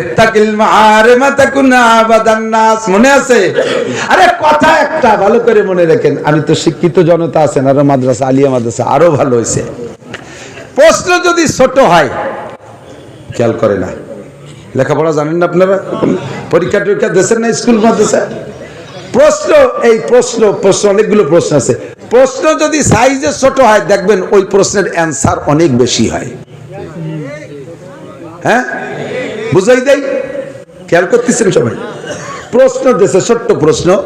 ইত্তাকিল তাকুনা মনে আছে? আরে কথা একটা, ভালো করে মনে রাখেন। আমি তো শিক্ষিত জনতা আছেন, আরও মাদ্রাসা, আলিয়া মাদ্রাসা, আরও ভালো প্রশ্ন যদি ছোট হয়, খেয়াল করে না। লেখাপড়া জানেন না আপনারা? পরীক্ষা টরীক্ষা দেশের না স্কুল মাদ্রাসা? প্রশ্ন, এই প্রশ্ন প্রশ্ন, অনেকগুলো প্রশ্ন আছে। প্রশ্ন যদি সাইজে ছোট হয়, দেখবেন ওই প্রশ্নের অ্যান্সার অনেক বেশি হয়। হ্যাঁ? বুঝাই দেয় খেয়াল করতেছেন সবাই? প্রশ্ন দেশে ছোট্ট প্রশ্ন।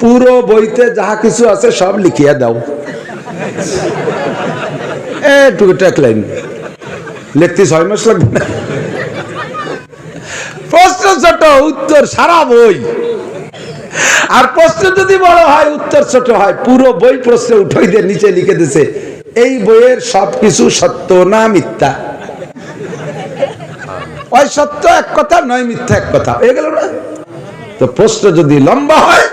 পুরো বইতে যাহা কিছু আছে সব লিখিয়া দাও। প্রশ্ন ছোট, উত্তর সারা বই। আর প্রশ্ন যদি হয়, উত্তর ছোট হয়। পুরো বই প্রশ্ন উঠাই দিয়ে নিচে লিখে দিছে। এই বইয়ের সবকিছু সত্য না মিথ্যা? ওই সত্য এক কথা, নয় মিথ্যা এক কথা। হয়ে গেল না? তো প্রশ্ন যদি লম্বা হয়,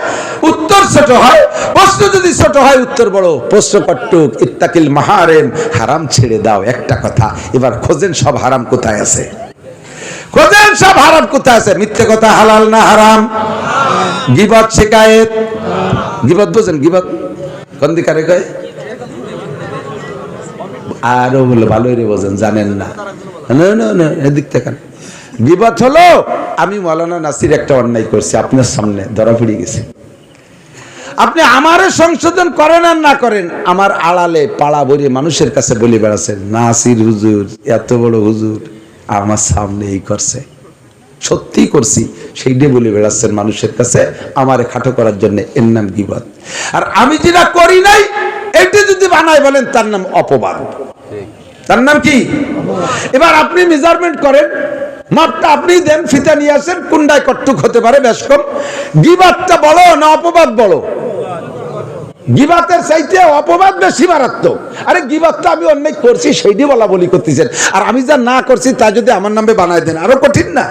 উত্তর ছোট হয়। প্রশ্ন যদি ছোট হয়, উত্তর বড়। প্রশ্ন কট্টুক, ইত্তাকিল মাহারেম, হারাম ছেড়ে দাও, একটা কথা। এবার খোঁজেন সব হারাম কোথায় আছে। খোঁজেন সব হারাম কোথায় আছে। মিথ্যে কথা হালাল না হারাম? গিবত শিকায়েত? গিবত বুঝেন, গিবত? কোন দিকারে কয়? আরও বলে, ভালোই রে বোঝেন, জানেন না। না না এদিক থেকে গিবত হলো, আমি মৌলানা নাসির একটা অন্যায় করছি, আপনার সামনে ধরা পড়ে গেছে। আপনি আমারে সংশোধন করেন আর না করেন, আমার আড়ালে পাড়া ভরে মানুষের কাছে বলে বেড়াচ্ছেন নাসির হুজুর, এত বড় হুজুর, আমার সামনে এই করছে। সত্যি করছি সেইটাই বলে বেড়াচ্ছেন মানুষের কাছে, আমারে খাটো করার জন্য এর নাম গিবত। আর আমি যেটা করি নাই এটা যদি বানাই বলেন, তার নাম অপবাদ। তার নাম কি? এবার আপনি মেজারমেন্ট করেন মাপটা আপনি দেন, ফিতা নিয়ে আসেন, কুন্ডায় কট্টুক হতে পারে, বেশ কম। গিবাতটা বলো না, অপবাদ বড় গিবাতের চাইতে অপবাদ বেশি মারাত্মক। আরে গিবাতটা আমি অন্যায় করছি সেইটি বলা বলি করতেছেন। আর আমি যা না করছি, তা যদি আমার নামে বানায় দেন, আরও কঠিন না?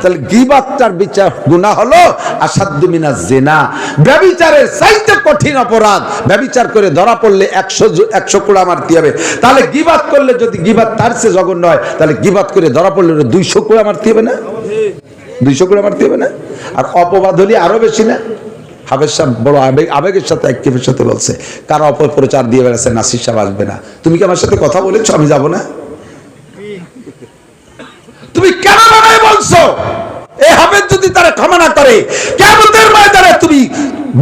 তাহলে গিবাতটার বিচার গুণা হলো আসাধ্য মিনা জেনা। ব্যবিচারের চাইতে কঠিন অপরাধ। ব্যবিচার করে ধরা পড়লে একশো একশো কুড়া মারতে হবে। তাহলে গিবাত করলে যদি গিবাত তার চেয়ে জঘন্য হয়, তাহলে গিবাত করে ধরা পড়লে দুইশো কুড়া মারতে হবে না? দুইশো কুড়া মারতে হবে না? আর অপবাদ হলে আরও বেশি না? সাহেব বড় আবেগ, আবেগের সাথে একটিভের সাথে বলছে, কারও অপপ্রচার দিয়ে বেড়াচ্ছে, নাসির সাহেব আসবে না। তুমি কি আমার সাথে কথা বলেছ? আমি যাব না। তুমি কেন বলছো? এই যদি তারা ক্ষমা না করে, কেমতের ময়দানে তুমি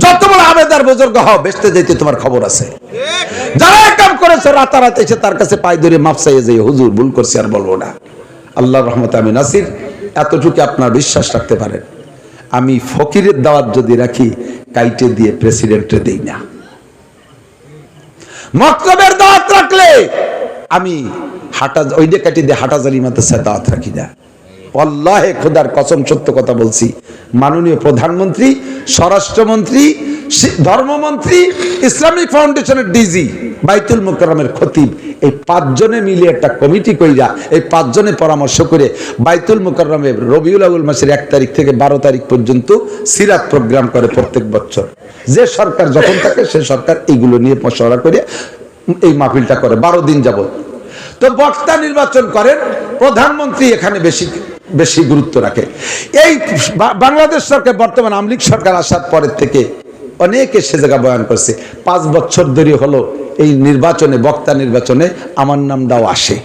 যত বড় আবেদার বুজুর্গ হও বেসতে যেতে তোমার খবর আছে। যারা কাম করেছে, রাতারাত এসে তার কাছে পায়ে ধরে চাইয়ে হুজুর, ভুল করছি, আর বলব না। আল্লাহ রহমত আমি নাসির, এতটুকু আপনার বিশ্বাস রাখতে পারেন। আমি ফকিরের দাওয়াত যদি রাখি কাইটে দিয়ে প্রেসিডেন্ট দেই না। মক্তবের দাঁত রাখলে আমি হাটা ওই দিয়ে কাটি দিয়ে হাটা মাদ্রাসায় দাঁত রাখি না। অল্লাহে খোদার কসম, সত্য কথা বলছি। মাননীয় প্রধানমন্ত্রী, স্বরাষ্ট্রমন্ত্রী ধর্মমন্ত্রী, ইসলামিক ফাউন্ডেশনের ডিজি বাইতুল মুকরমের খতিব, এই পাঁচজনে মিলে একটা কমিটি কইরা, এই পাঁচজনে পরামর্শ করে বাইতুল মুকরমে রবিউল আউল মাসের এক তারিখ থেকে বারো তারিখ পর্যন্ত সিরাত প্রোগ্রাম করে প্রত্যেক বছর। যে সরকার যখন থাকে, সে সরকার এইগুলো নিয়ে মশওয়ারা করে এই মাহফিলটা করে, বারো দিন যাবত তো বক্তা নির্বাচন করেন, প্রধানমন্ত্রী এখানে বেশি বেশি গুরুত্ব রাখে। এই বাংলাদেশ সরকার বর্তমান আমলিক সরকার আসার পরের থেকে অনেকে সে জায়গা বয়ান করছে, পাঁচ বছর ধরে হলো এই নির্বাচনে, বক্তা নির্বাচনে আমার নামটাও আসে।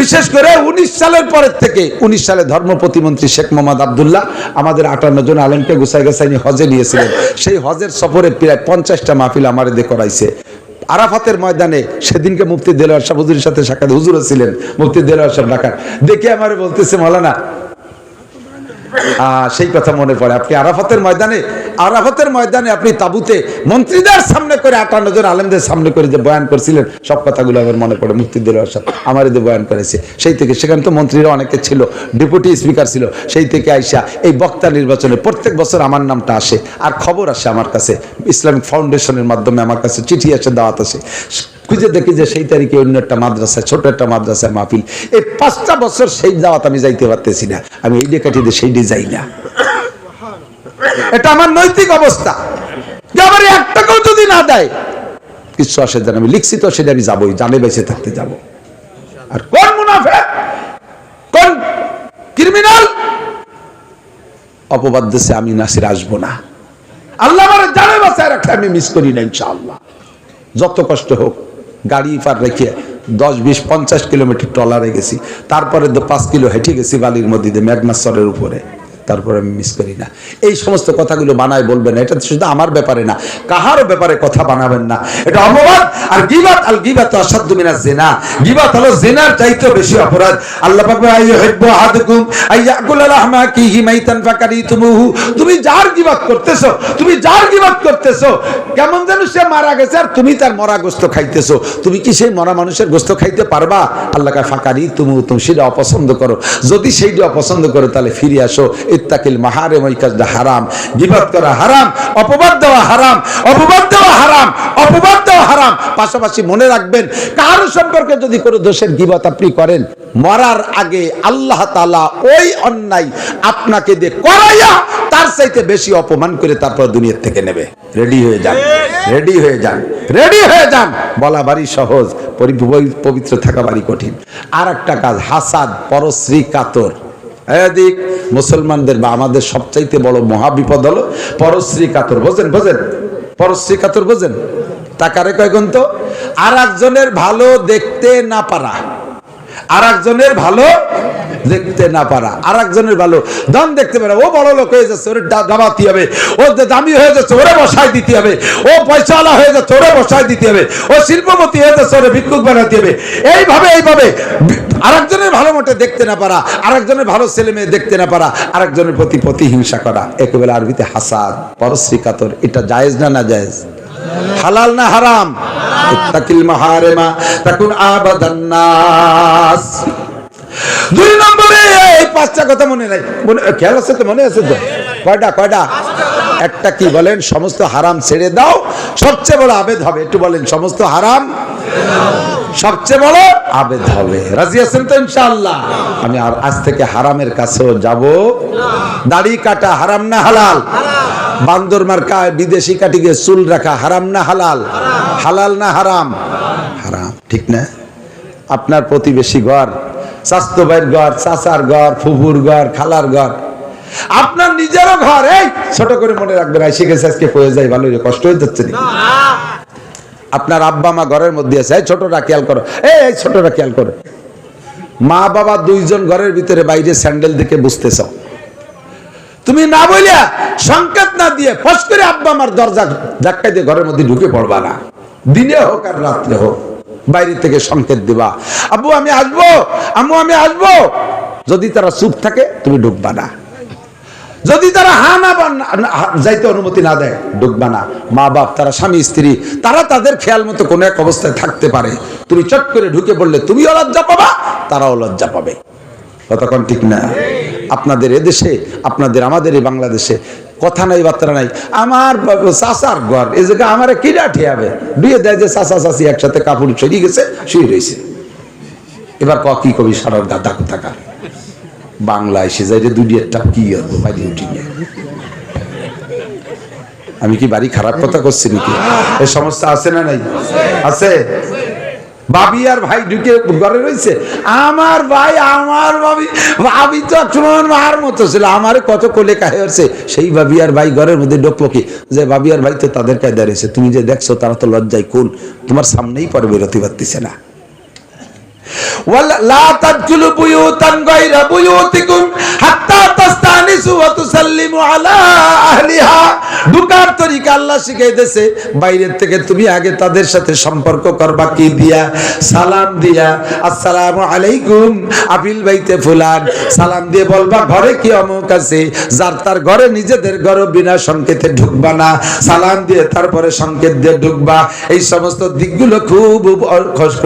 বিশেষ করে উনিশ সালের পরের থেকে, উনিশ সালে ধর্ম প্রতিমন্ত্রী শেখ মোহাম্মদ আবদুল্লাহ আমাদের আটান্ন জন আলমকে গুছাই নিয়ে হজে নিয়েছিলেন। সেই হজের সফরে প্রায় পঞ্চাশটা মাহফিল আমার দিয়ে করাইছে। আরাফাতের ময়দানে সেদিনকে মুফতি দেলোয়ার সাহেব হুজুরের সাথে সাক্ষাৎ। হুজুরও ছিলেন মুফতি দেলোয়ার সাহেব ঢাকার। দেখে আমার বলতেছে মৌলানা সেই কথা মনে পড়ে। আপনি আরাফাতের ময়দানে আরাফাতের ময়দানে আপনি তাবুতে মন্ত্রীদের সামনে করে আটান্ন জন আলেমদের সামনে করে যে বয়ান করছিলেন, সব কথাগুলো আমার মনে পড়ে মুক্তি দিল আমার যে বয়ান করেছে। সেই থেকে সেখানে তো মন্ত্রীরা অনেকে ছিল, ডেপুটি স্পিকার ছিল, সেই থেকে আইসা এই বক্তা নির্বাচনে প্রত্যেক বছর আমার নামটা আসে, আর খবর আসে আমার কাছে। ইসলামিক ফাউন্ডেশনের মাধ্যমে আমার কাছে চিঠি আসে, দাওয়াত আসে। খুঁজে দেখি যে সেই তারিখে অন্য একটা মাদ্রাসায়, ছোট একটা মাদ্রাসায় মাহফিল। এই পাঁচটা বছর সেই দাওয়াত আমি যাইতে পারতেছি না। আমি এই ডেকাটি দিয়ে সেই দিয়ে যাই না। এটা আমার নৈতিক অবস্থা। যে আমার এক টাকাও যদি না দেয় কিছু আসে যেন আমি লিখছি তো সেটা আমি যাবোই, জানে বেঁচে থাকতে যাব। আর কোন মুনাফে কোন ক্রিমিনাল অপবাদ দেশে আমি নাসির আসব না। আল্লাহ আমার জানে বাসায় রাখলে আমি মিস করি না, ইনশাআল্লাহ। যত কষ্ট হোক গাড়ি পার রেখে দশ, বিশ, পঞ্চাশ কিলোমিটার টলারে গেছি। তারপরে তো পাঁচ কিলো হেঁটে গেছি বালির মধ্যে মেঘনাশ্বরের উপরে। তারপরে আমি মিস করি না। এই সমস্ত কথাগুলো বানায় বলবেন এটা শুধু আমার ব্যাপারে না, কাহারও ব্যাপারে কথা বানাবেন না। এটা অপবাদ। আর গিবাত, আল গিবাত অসাধ্য মিনা জেনা। গিবাত হলো জেনার চাইতে বেশি অপরাধ। আল্লাহ তুমি যার গিবাত করতেছো, তুমি যার গিবাত করতেছো, কেমন যেন সে মারা গেছে আর তুমি তার মরা গোস্ত খাইতেছো। তুমি কি সেই মরা মানুষের গোস্ত খাইতে পারবা? আল্লাহকে ফাঁকারি তুমি তুমি সেটা অপছন্দ করো। যদি সেইটা অপছন্দ করো, তাহলে ফিরে আসো। ইত্তাকিল মাহারে ওই কাজটা হারাম। গিবাত করা হারাম, অপবাদ দেওয়া হারাম, অপবাদ দেওয়া হারাম, অপবাদ দেওয়া হারাম। পাশাপাশি মনে রাখবেন, কারও সম্পর্কে যদি কোনো দোষের গিবাত আপনি করেন, মরার আগে আল্লাহ তাআলা ওই অন্যায় আপনাকে দিয়ে করাইয়া তার চাইতে বেশি অপমান করে তারপর দুনিয়ার থেকে নেবে। রেডি হয়ে যান, রেডি হয়ে যান, রেডি হয়ে যান। বলা বাড়ি সহজ পবিত্র থাকা বাড়ি কঠিন। আর একটা কাজ, হাসাদ, পরশ্রী কাতর। এদিক মুসলমানদের বা আমাদের সবচাইতে বড় মহাবিপদ হলো পরশ্রী কাতর বোঝেন বোঝেন? পরশ্রী কাতর বোঝেন? টাকারে কয়গুণ তো? আর একজনের ভালো দেখতে না পারা। আর একজনের ভালো দেখতে না পারা। আর একজনের ভালো। দাম দেখতে পারা। ও বড় লোক হয়ে যাচ্ছে, ওরে ডাবাতে হবে। ও দামি হয়ে যাচ্ছে, ওরে বসায় দিতে হবে। ও পয়সাওয়ালা হয়ে যাচ্ছে, ওরে বসায় দিতে হবে। ও শিল্পপতি হয়ে যাচ্ছে, ওরে ভিক্ষুক বানাতে হবে। এইভাবে এইভাবে। আরেকজনের ভালো মোটে দেখতে না পারা। আরেকজনের ভালো ছেলে মেয়ে দেখতে না পারা। আরেকজনের প্রতি প্রতিহিংসা করা। একেবারে আরবিতে হাসাদ। পরশ্রী কাতর এটা জায়েজ না না জায়েজ? হালাল না হারাম? ইত্তাকিল মাহারেমা। তাকুন আবাদান নাস। দুই নম্বরে, এই পাঁচটা কথা মনে নাই। মনে, খেয়াল আছে তো, মনে আছে তো? কয়টা কয়টা? একটা কি বলেন, সমস্ত হারাম ছেড়ে দাও, সবচেয়ে বড় আবেদ হবে। একটু বলেন, সমস্ত হারাম সবচেয়ে বড় আবেদ হবে। রাজি আছেন তো, ইনশাআল্লাহ? আমি আর আজ থেকে হারামের কাছেও যাব। দাড়ি কাটা হারাম না হালাল? বান্দর মার্কা বিদেশি কাটি গিয়ে চুল রাখা হারাম না হালাল? হালাল না হারাম? হারাম। ঠিক না? আপনার প্রতিবেশী ঘর স্বাস্থ্য ভাইয়ের ঘর, চাচার ঘর, ফুফুর ঘর, খালার ঘর। আপনার নিজেরও ঘর, এই ছোট করে মনে রাখবেন আই শিখেছে আজকে হয়ে যায় ভালো কষ্ট হয়ে যাচ্ছে আপনার আব্বা মা ঘরের মধ্যে আছে, এই ছোটটা খেয়াল করো, এই ছোটটা খেয়াল করো। মা বাবা দুইজন ঘরের ভিতরে বাইরে স্যান্ডেল দেখে বুঝতেছ। তুমি না বলিয়া সংকেত না দিয়ে ফস করে আব্বা আমার দরজা ধাক্কা দিয়ে ঘরের মধ্যে ঢুকে পড়বা না। দিনে হোক আর রাত্রে হোক। বাইরে থেকে সংকেত দিবা। আব্বু, আমি আসব, আম্মু, আমি আসব। যদি তারা চুপ থাকে, তুমি ঢুকবা না। যদি তারা হা না যাইতে অনুমতি না দেয়, ঢুকবা না। মা বাপ, তারা স্বামী, স্ত্রী, তারা তাদের খেয়াল মতো কোনো এক অবস্থায় থাকতে পারে। তুমি চট করে ঢুকে পড়লে তুমিও লজ্জা পাবা, তারাও লজ্জা পাবে। কতক্ষণ ঠিক না? আপনাদের এদেশে, আপনাদের আমাদের এই বাংলাদেশে কথা নাই, বার্তা নাই। আমার চাচার ঘর, এই জায়গায় আমার কিরা ঠিয়াবে? বিয়ে দেয় যে চাচা চাচি একসাথে কাপড় ছড়িয়ে গেছে, শুয়ে রয়েছে। এবার ক, কি কবি সারার গাদা কোথাকার বাংলায় এসে যাই একটা কি হব বাড়ি উঠি আমি কি বাড়ি খারাপ কথা করছি নাকি? এই সমস্যা আছে না নাই? আছে? ভাবি আর ভাই ঢুকে ঘরে রয়েছে। আমার ভাই, আমার ভাবি ভাবি তো তোমার মার মতো ছিল। আমার কত কোলে কাহে হচ্ছে সেই ভাবি আর ভাই ঘরের মধ্যে ঢুকলো কি? যে ভাবি আর ভাই তো তাদের কায় দাঁড়িয়েছে তুমি যে দেখছ তারা তো লজ্জায় কোন তোমার সামনেই পরে বেরোতে পারতেছে না। লা হাত্তা তাস্তানিসু ওয়া তুসাল্লিমু আলা আহলিহা। ঢুকার তরিকা আল্লাহ শিখাইতেছে, বাইরের থেকে তুমি আগে তাদের সাথে সম্পর্ক করবা কি দিয়া? সালাম দিয়া, আসসালামু আলাইকুম, আপিল বাইতে ফুলান। সালাম দিয়ে বলবা, ঘরে কি অমুক আছে? যার তার ঘরে নিজেদের ঘর বিনা সংকেতে ঢুকবা না। সালাম দিয়ে তারপরে সংকেত দিয়ে ঢুকবা। এই সমস্ত দিকগুলো খুব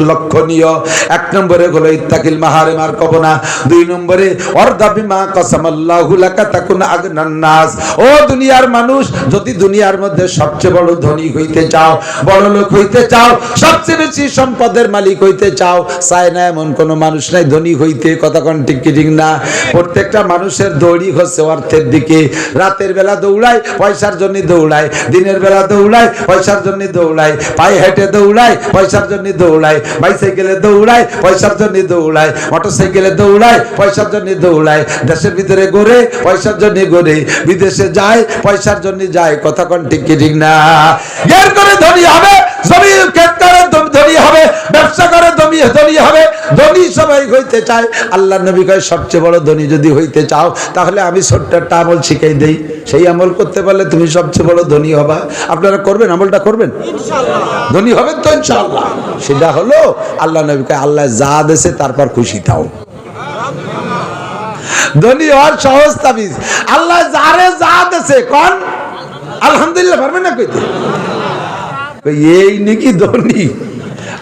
লক্ষণীয়। এক নম্বরে হলো, ইত্তাকিল মাহারে মার কবনা। দুই নম্বরে অর্ধা বিমা কসামাল্লাহু লাকা তাকুন আগনান নাস। ও দুনিয়ার মানুষ যদি দুনিয়ার মধ্যে সবচেয়ে বড় ধনী হইতে চাও, বড় লোক হইতে চাও, সবচেয়ে বেশি সম্পদের মালিক হইতে চাও, চায় না এমন কোনো মানুষ নাই, ধনী হইতে কথা কোন ঠিক ঠিক না। প্রত্যেকটা মানুষের দৌড়ি হচ্ছে অর্থের দিকে। রাতের বেলা দৌড়ায়, পয়সার জন্য দৌড়ায়। দিনের বেলা দৌড়ায়, পয়সার জন্য দৌড়ায়। পায়ে হেঁটে দৌড়ায়, পয়সার জন্য দৌড়ায়। বাইসাইকেলে দৌড়ায়, পয়সার জন্য দৌড়ায়। মোটর সাইকেলে দৌড়ায়, পয়সার জন্য দৌড়ায়। দেশের ভিতরে গড়ে, পয়সার জন্য গড়ে। বিদেশে যায়, পয়সার জন্য যায় কথা কোন ঠিক কি ঠিক না? এর করে ধনী হবে জমি ক্ষেত করে ধনী হবে ব্যবসা করে ধনী ধনী হবে ধনী সবাই হইতে চায়। আল্লাহ নবী কয় সবচেয়ে বড় ধনী যদি হইতে চাও তাহলে আমি ছোট্ট একটা আমল শিখাই দেই। সেই আমল করতে পারলে তুমি সবচেয়ে বড় ধনী হবা। আপনারা করবেন আমলটা করবেন? ধনী হবেন তো ইনশাআল্লাহ। সেটা হলো আল্লাহ নবী কয় আল্লাহ যা দেশে তারপর খুশি থাও। ধনী হওয়ার সহজ তাবিজ। আল্লাহ যারে যা দেশে কন? আলহামদুলিল্লাহ পারবেন না কইতে? কই, এই নাকি ধনী?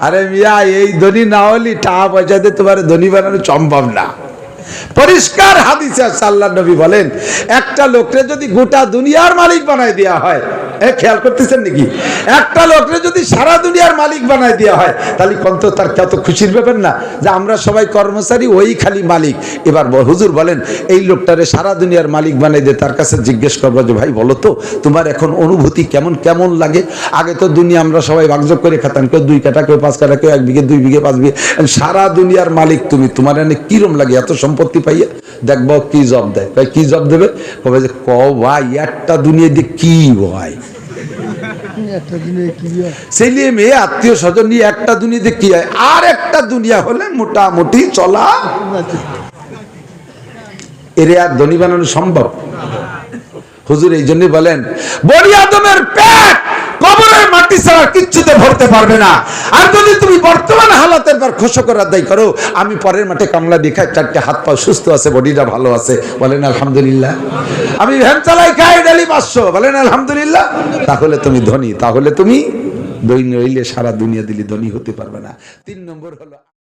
আরে মিয়া এই ধনী না হলি টাকা পয়সাতে তোমার ধনী বানানো সম্ভব না। পরিষ্কার হাদিসে আছে নবী বলেন, একটা লোকরে যদি গোটা দুনিয়ার মালিক বানায় দেওয়া হয়, এ খেয়াল করতেছেন নাকি? একটা লোকরে যদি সারা দুনিয়ার মালিক বানায় দেওয়া হয়, তাহলে কন্ত তার কত খুশির ব্যাপার না? যে আমরা সবাই কর্মচারী, ওই খালি মালিক। এবার হুজুর বলেন, এই লোকটারে সারা দুনিয়ার মালিক বানাই দিয়ে তার কাছে জিজ্ঞেস করব যে, ভাই, বলো তো, তোমার এখন অনুভূতি কেমন কেমন লাগে? আগে তো দুনিয়া আমরা সবাই ভাগযোগ করে খেতাম, কেউ দুই কাটা কেউ পাঁচ কাটা কেউ এক বিঘে, দুই বিঘে, পাঁচ বিঘে। সারা দুনিয়ার মালিক তুমি, তোমার এনে কিরম লাগে? এত সম্পত্তি পাইয়া দেখব কি জব দেয়। কয় কি জব দেবে? কবে যে ক ভাই একটা দুনিয়া দিয়ে কি ভাই? ছেলে মেয়ে, আত্মীয় স্বজন নিয়ে একটা দুনিয়াতে কি হয়? আর একটা দুনিয়া হলে মোটামুটি চলা এরে আর ধনী বানানো সম্ভব? হুজুর, এই জন্য বলেন, বনি আদমের পেট মাটি ছাড়া কিচ্ছুতে ভরতে পারবে না। আর যদি তুমি বর্তমান হালাতের পর করো, আমি পরের মাঠে কামলা চারটে হাত পা সুস্থ আছে, বডিটা ভালো আছে। বলেন, আলহামদুলিল্লাহ। আমি ভ্যান চালাই, খাই ডালি পাঁচশো। বলেন, আলহামদুলিল্লাহ। তাহলে তুমি ধনী, তাহলে তুমি দৈন্য হইলে সারা দুনিয়া দিলে ধনী হতে পারবে না। তিন নম্বর হলো